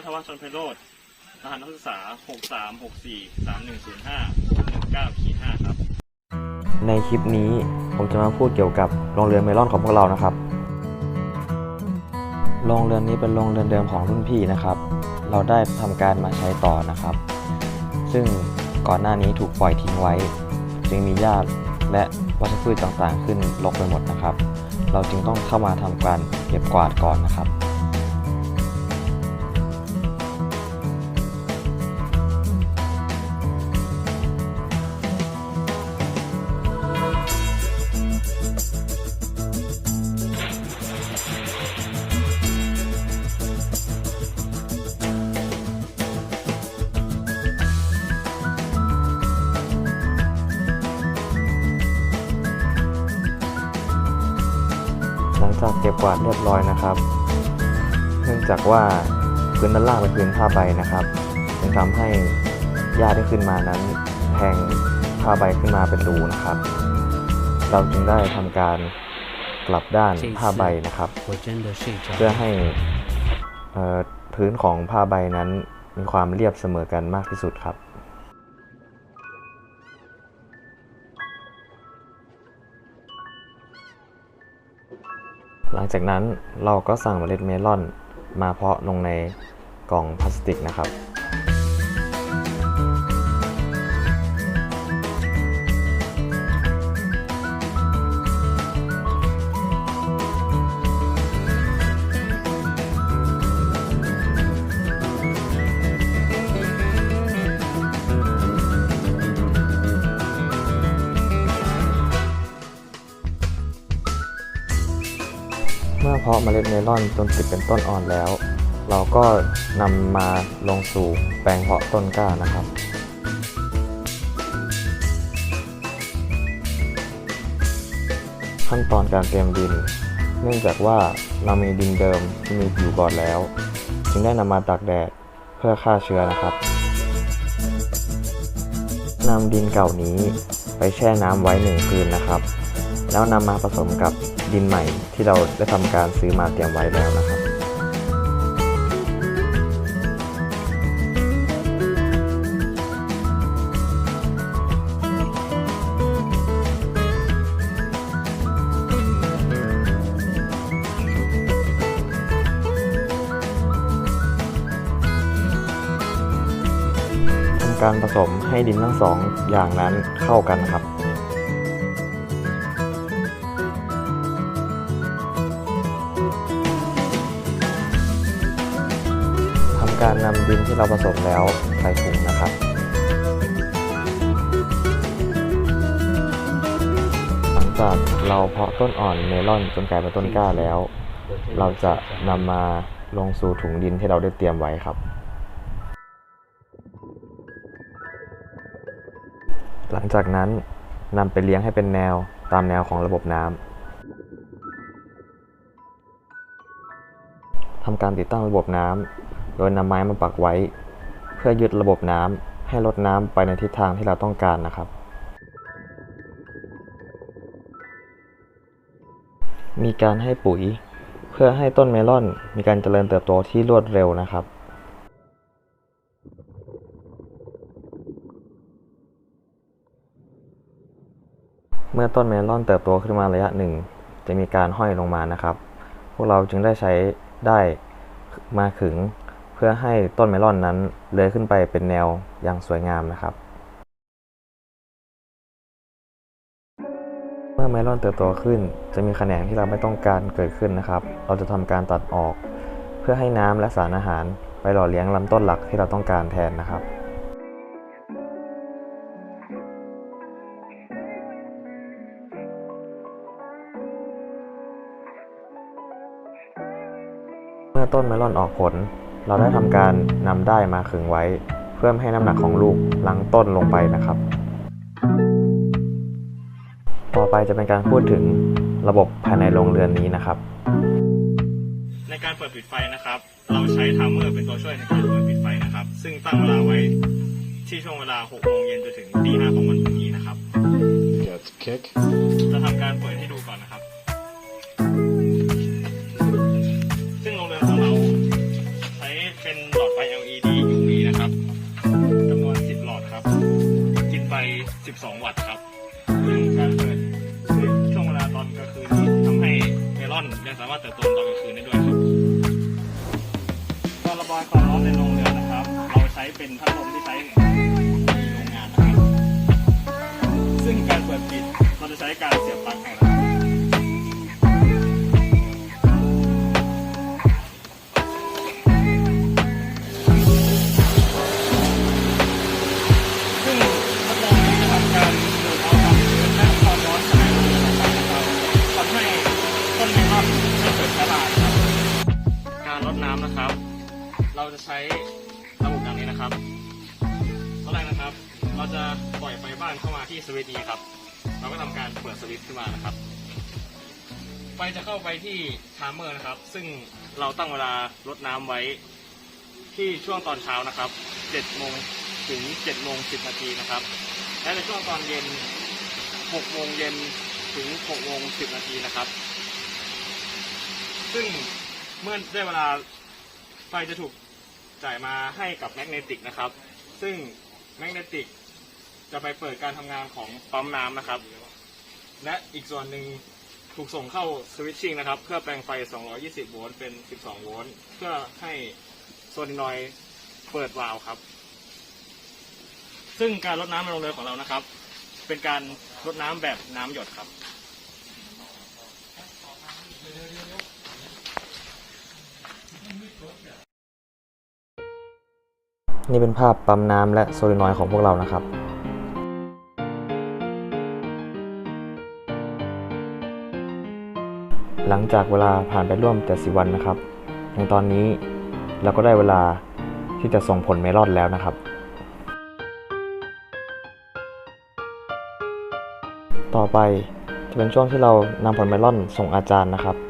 นัทวัฒน์ชนไพโรธรหัสนักศึกษา 6364310519-5 ครับ ในคลิปนี้ผมจะมาพูดเกี่ยวกับโรงเรือนเมลอนของพวกเรานะครับ โรงเรือนนี้เป็นโรงเรือนเดิมของรุ่นพี่นะครับ เราได้ทำการมาใช้ต่อนะครับ ซึ่งก่อนหน้านี้ถูกปล่อยทิ้งไว้ จึงมีหญ้าและวัชพืชต่างๆ ขึ้นรกไปหมดนะครับ เราจึงต้องเข้ามาทำการเก็บกวาดก่อนนะครับ เก็บกวาดเรียบร้อยนะครับ เนื่องจากว่าพื้นด้านล่างเป็นพื้นผ้าใบนะครับจึงทำให้หญ้าที่ขึ้นมานั้นแทงผ้าใบขึ้นมาเป็นรูนะครับ เราจึงได้ทำการกลับด้านผ้าใบนะครับ เพื่อให้พื้นของผ้าใบนั้นมีความเรียบเสมอกันมากที่สุดครับ หลังจากนั้นเราก็สั่งเมล็ดเมลอนมาเพาะลงในกล่องพลาสติกนะครับ เมื่อเพาะเมล็ดเมลอนจนติดเป็นต้นอ่อนแล้ว เราก็นำมาลงสู่แปลงเพาะต้นกล้านะครับขั้นตอนการเตรียมดิน เนื่องจากว่าเรามีดินเดิมที่มีอยู่ก่อนแล้ว จึงได้นำมาตากแดดเพื่อฆ่าเชื้อนะครับนำดินเก่านี้ไปแช่น้ำไว้หนึ่งคืนนะครับ แล้วนำมาผสมกับ ดินใหม่ที่เราได้ทำการซื้อมาเตรียมไว้แล้วนะครับทำการผสมให้ดินทั้งสองอย่างนั้นเข้ากันครับ การนำดินที่เราผสมแล้วใส่ถุงนะครับหลังจากเราเพาะต้นอ่อนเมลอนจนกลายเป็นต้นกล้าแล้ว เราจะนำมาลงสู่ถุงดินที่เราได้เตรียมไว้ครับ หลังจากนั้นนำไปเลี้ยงให้เป็นแนวตามแนวของระบบน้ำทำการติดตั้งระบบน้ำ ดยนำไม้มาปักไว้ เพื่อยึดระบบน้ำให้ลดน้ำไปในทิศทางที่เราต้องการนะครับ มีการให้ปุ๋ย เพื่อให้ต้นเมลอนมีการเจริญเติบโตที่รวดเร็วนะครับเมื่อต้นเมลอนเติบโตขึ้นมาระยะหนึ่ง จะมีการห้อยลงมานะครับ พวกเราจึงได้ใช้ได้มาขึง พื่อให้ต้นเมลอนนั้นเลื้อยขึ้นไปเป็นแนวอย่างสวยงามนะครับ เมื่อเมลอนเติบโตขึ้น จะมีแขนงที่เราไม่ต้องการเกิดขึ้นนะครับ เราจะทำการตัดออก เพื่อให้น้ำและสารอาหารไปหล่อเลี้ยงลำต้นหลักที่เราต้องการแทนนะครับเมื่อต้นเมลอนออกผล เราได้ทำการนำได้ายมาขึงไว้ เพื่อไม่ให้น้ำหนักของลูกหลังต้นลงไปนะครับ ต่อไปจะเป็นการพูดถึงระบบภายในโรงเรือนนี้นะครับ ในการเปิดปิดไฟนะครับ เราใช้ไทม์เมอร์เป็นตัวช่วยในการเปิดปิดไฟนะครับ ซึ่งตั้งเวลาไว้ที่ช่วงเวลา6โมงเย็นจนถึงตี5ของวันพรุ่งนี้นะครับ Get kick. จะทำการเปิดให้ดูก่อนนะครับ 12 วัตต์ครับซึ่งการเปิดในช่วงเวลาตอนกลางคืนทำให้เมลอนยังสามารถเติบโตตอนกลางคืนได้ด้วยครับการระบายความร้อนในโรงเรือนนะครับ เราใช้เป็นพัดลมที่ใช้ในโรงงานนะครับ ซึ่งการเปิดปิดเราจะใช้การเสียบปลั๊กแห่ง นะครับ เราจะใช้ระบบดังนี้นะครับตอนแรกนะครับ เราจะปล่อยไฟบ้านเข้ามาที่สวิตช์นี้ครับ เราก็ทำการเปิดสวิตช์ขึ้นมานะครับ ไฟจะเข้าไปที่ไทม์เมอร์นะครับ ซึ่งเราตั้งเวลารดน้ำไว้ที่ช่วงตอนเช้านะครับ7โมงถึง7โมง10นาทีนะครับ และในช่วงตอนเย็น6โมงเย็นถึง6โมง10นาทีนะครับ ซึ่งเมื่อได้เวลา ไฟจะถูกจ่ายมาให้กับแมกเนติกนะครับ ซึ่งแมกเนติกจะไปเปิดการทำงานของปั๊มน้ำนะครับ และอีกส่วนหนึ่งถูกส่งเข้าสวิตชิ่งนะครับ เพื่อแปลงไฟ 220 โวลต์เป็น 12 โวลต์เพื่อให้โซลินอยเปิดวาล์วครับ ซึ่งการรดน้ำในโรงเรือนของเรานะครับ เป็นการรดน้ำแบบน้ำหยดครับ นี่เป็นภาพปั๊มน้ำและโซลินอยของพวกเรานะครับหลังจากเวลาผ่านไปร่วม70วันนะครับ ในตอนนี้เราก็ได้เวลาที่จะส่งผลเมลอนแล้วนะครับ ต่อไปจะเป็นช่วงที่เรานำผลเมลอนส่งอาจารย์นะครับ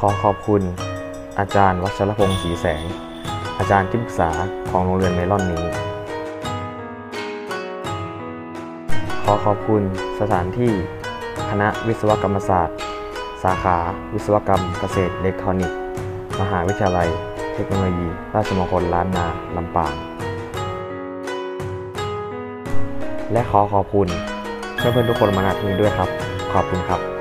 ขอขอบคุณอาจารย์วัชรพงศ์ศรีแสง อาจารย์ที่ปรึกษาของโรงเรียนเมลอนนี้ ขอขอบคุณสถานที่คณะวิศวกรรมศาสตร์ สาขาวิศวกรรมเกษตรอิเล็กทรอนิกส์ มหาวิทยาลัย เทคโนโลยี ราชมงคลล้านนาลำปาง และขอขอบคุณเพื่อนๆทุกคนมาณที่นี้ด้วยครับ ขอบคุณครับ